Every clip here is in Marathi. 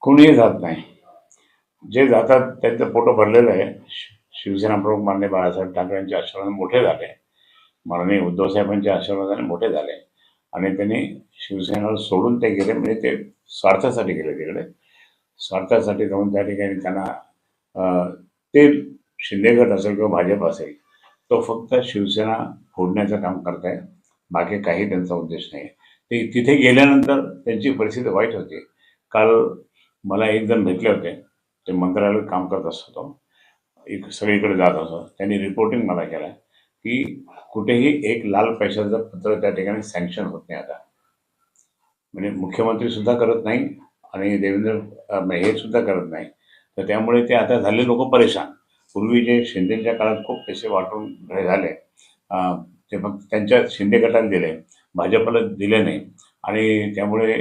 कोणीही जात नाही. जे जातात त्यांचं पोटं भरलेलं आहे. शि- शिवसेना प्रमुख माननीय बाळासाहेब ठाकरेंच्या आशीर्वादाने मोठे झाले. माननीय उद्धवसाहेबांच्या आशीर्वादाने मोठे झाले. आणि त्यांनी शिवसेनेला सोडून ते गेले. म्हणजे ते स्वार्थासाठी गेले तिकडे. स्वार्थासाठी जाऊन त्या ठिकाणी त्यांना ते शिंदे गट असेल किंवा भाजप असेल तो फक्त शिवसेना फोडण्याचं काम करताय. बाकी काही त्यांचा उद्देश नाही. ते तिथे गेल्यानंतर त्यांची परिस्थिती वाईट होती. काल मला एक जण भेटले होते. ते मंत्रालयात काम करत असतो. एक सगळीकडे जात असतो. त्यांनी रिपोर्टिंग मला केलं की कुठेही एक लाल पैशाचं पत्र त्या ठिकाणी सँक्शन होत नाही आता. म्हणजे मुख्यमंत्री सुद्धा करत नाही आणि देवेंद्र हे सुद्धा करत नाही. तर त्यामुळे ते आता झाले लोक परेशान. पूर्वी जे शिंदेच्या काळात खूप पैसे वाटून झाले. ते फक्त त्यांच्या शिंदे गटाने दिले. भाजपला दिले नाही. आणि त्यामुळे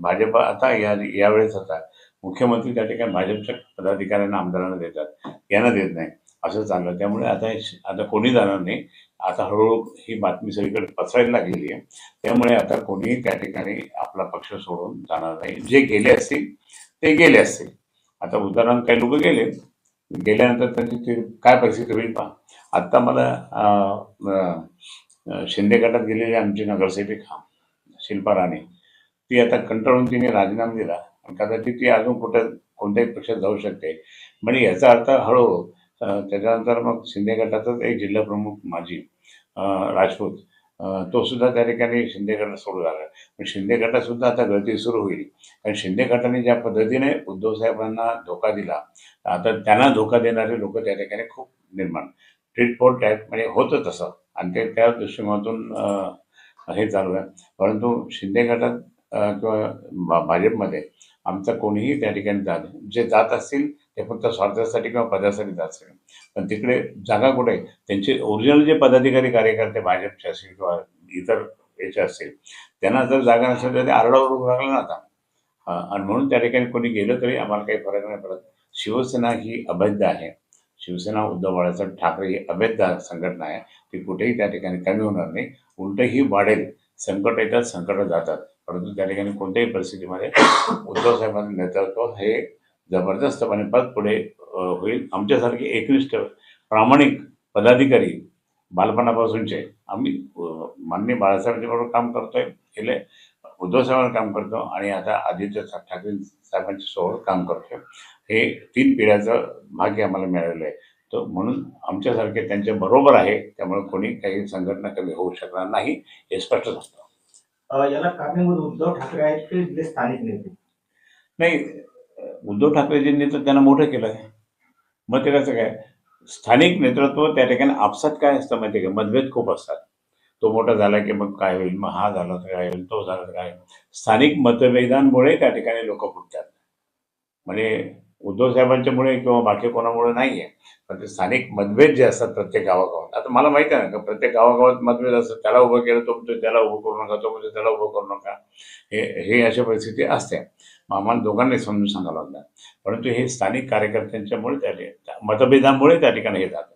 भाजप आता या यावेळेस आता मुख्यमंत्री त्या ठिकाणी भाजपच्या पदाधिकाऱ्यांना आमदारांना देतात. यांना देत नाही. असं चाललं. त्यामुळे आता आता कोणी जाणार नाही. आता हळूहळू ही बातमी सगळीकडे पसरायला लागलेली आहे. त्यामुळे आता कोणीही त्या ठिकाणी आपला पक्ष सोडून जाणार नाही. जे गेले असतील ते गेले असतील. आता उदाहरण काही लोक गेले. गेल्यानंतर त्यांची ती काय परिस्थिती होईल पहा. आत्ता मला शिंदे गटात गेलेली आमची नगरसेविका शिल्पा राणे. ती आता कंटाळून तिने राजीनामा दिला. आणि कदाचित ती अजून कुठं कोणत्याही पक्षात जाऊ शकते. म्हणजे याचा अर्थ हळूहळू त्याच्यानंतर मग शिंदे गटाचाच एक जिल्हाप्रमुख माजी राजपूत तो सुद्धा त्या ठिकाणी शिंदे गटात सोडू लागला पण शिंदे गटात सुद्धा आता गळती सुरू होईल. कारण शिंदे गटाने ज्या पद्धतीने उद्धव साहेबांना धोका दिला आता त्यांना धोका देणारे लोक त्या ठिकाणी खूप निर्माण. ट्रीट फॉर टॅट म्हणजे होतं तसं. आणि ते त्या दृष्टिकोनातून हे चालू आहे. परंतु शिंदे गटात किंवा भाजपमध्ये आमचं कोणीही त्या ठिकाणी जात जे जात असतील ते फक्त स्वार्थासाठी किंवा पदासाठी जात असतील. पण तिकडे जागा कुठे? त्यांचे ओरिजिनल जे पदाधिकारी कार्यकर्ते भाजपचे असतील किंवा इतर याचे असतील त्यांना जर जागा नसेल तर ते आरडाओरड लागला ना आता. आणि म्हणून त्या ठिकाणी कोणी गेलं तरी आम्हाला काही फरक नाही पडत. शिवसेना ही अभेद्य आहे. शिवसेना उद्धव बाळासाहेब ठाकरे ही अवैध संघटना आहे. ती कुठेही त्या ठिकाणी कमी होणार नाही. उलट ही वाढेल. संकट येतात संकट जातात. परंतु त्या ठिकाणी कोणत्याही परिस्थितीमध्ये उद्धव साहेबांचं नेतृत्व हे जबरदस्तपणे पद पुढे होईल. आमच्यासारखे एकनिष्ठ प्रामाणिक पदाधिकारी बालपणापासूनचे आम्ही माननीय बाळासाहेबांच्या बरोबर काम करतोय गेले उद्धव साहेबांना काम करतो आणि आता आदित्य ठाकरे साहेबांच्या सोबत काम करतोय. हे तीन पिढ्याचं भाग्य आम्हाला मिळालेलं आहे. तर म्हणून आमच्यासारखे त्यांच्या बरोबर आहे त्यामुळे कोणी काही संघटना कमी होऊ शकणार नाही हे स्पष्ट झालं. अ, याला कारणीभूत उद्धव ठाकरे आहेत की स्थानिक नेते? नाही उद्धव ठाकरेजींनी तर त्यांना मोठं केलं आहे मग ते कसं काय? स्थानिक नेतृत्व त्या ठिकाणी आपसात काय असतं माहिती आहे का? मतभेद खूप असतात. तो मोठा झाला की मग काय होईल? मग हा झाला तर काय होईल? तो झाला तर काय होईल. स्थानिक मतभेदांमुळे त्या ठिकाणी लोक फुटतात. म्हणजे उद्धव साहेबांच्यामुळे किंवा बाकी कोणामुळे नाही आहे पण ते स्थानिक मतभेद जे असतात प्रत्येक गावागावात आता मला माहिती आहे ना का प्रत्येक गावागावात मतभेद असतात. त्याला उभं केलं तो म्हणतो त्याला उभं करू नका तो म्हणजे त्याला उभं करू नका. हे हे अशी परिस्थिती असते. मग आम्हाला दोघांनी समजून सांगावं लागलं परंतु हे स्थानिक कार्यकर्त्यांच्यामुळे त्या मतभेदामुळे त्या ठिकाणी हे जातं